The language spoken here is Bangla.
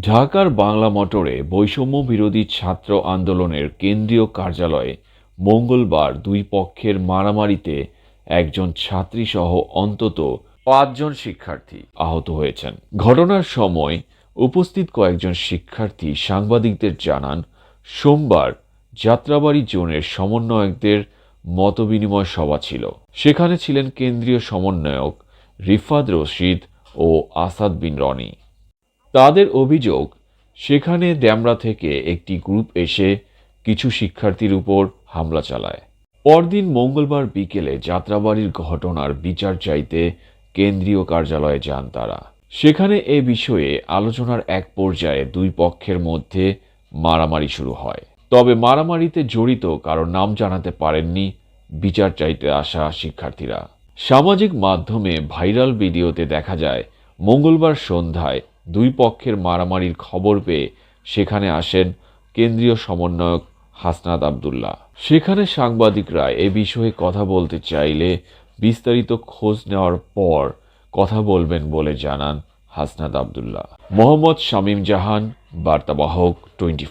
ঢাকার বাংলা মোটরে বৈষম্য বিরোধী ছাত্র আন্দোলনের কেন্দ্রীয় কার্যালয়ে মঙ্গলবার দুই পক্ষের মারামারিতে একজন ছাত্রীসহ অন্তত পাঁচজন শিক্ষার্থী আহত হয়েছেন। ঘটনার সময় উপস্থিত কয়েকজন শিক্ষার্থী সাংবাদিকদের জানান সোমবার যাত্রাবাড়ি জোনের সমন্বয়কদের মতবিনিময় সভা ছিল। সেখানে ছিলেন কেন্দ্রীয় সমন্বয়ক রিফাত রশিদ ও আসাদ বিন রনি। তাদের অভিযোগ, সেখানে ড্যামরা থেকে একটি গ্রুপ এসে কিছু শিক্ষার্থীর উপর হামলা চালায়। পরদিন মঙ্গলবার বিকেলে যাত্রাবাড়ির ঘটনার বিচার চাইতে কেন্দ্রীয় কার্যালয়ে যান তারা। সেখানে এ বিষয়ে আলোচনার এক পর্যায়ে দুই পক্ষের মধ্যে মারামারি শুরু হয়। তবে মারামারিতে জড়িত কারও নাম জানাতে পারেননি বিচার চাইতে আসা শিক্ষার্থীরা। সামাজিক মাধ্যমে ভাইরাল ভিডিওতে দেখা যায়, মঙ্গলবার সন্ধ্যায় দুই পক্ষের মারামারির খবর পেয়ে সেখানে আসেন কেন্দ্রীয় সমন্বয়ক হাসনাত আবদুল্লাহ। সেখানে সাংবাদিকরা এ বিষয়ে কথা বলতে চাইলে বিস্তারিত খোঁজ নেওয়ার পর কথা বলবেন বলে জানান হাসনাত আবদুল্লাহ। মোহাম্মদ শামীম জাহান, বার্তাবাহক টোয়েন্টি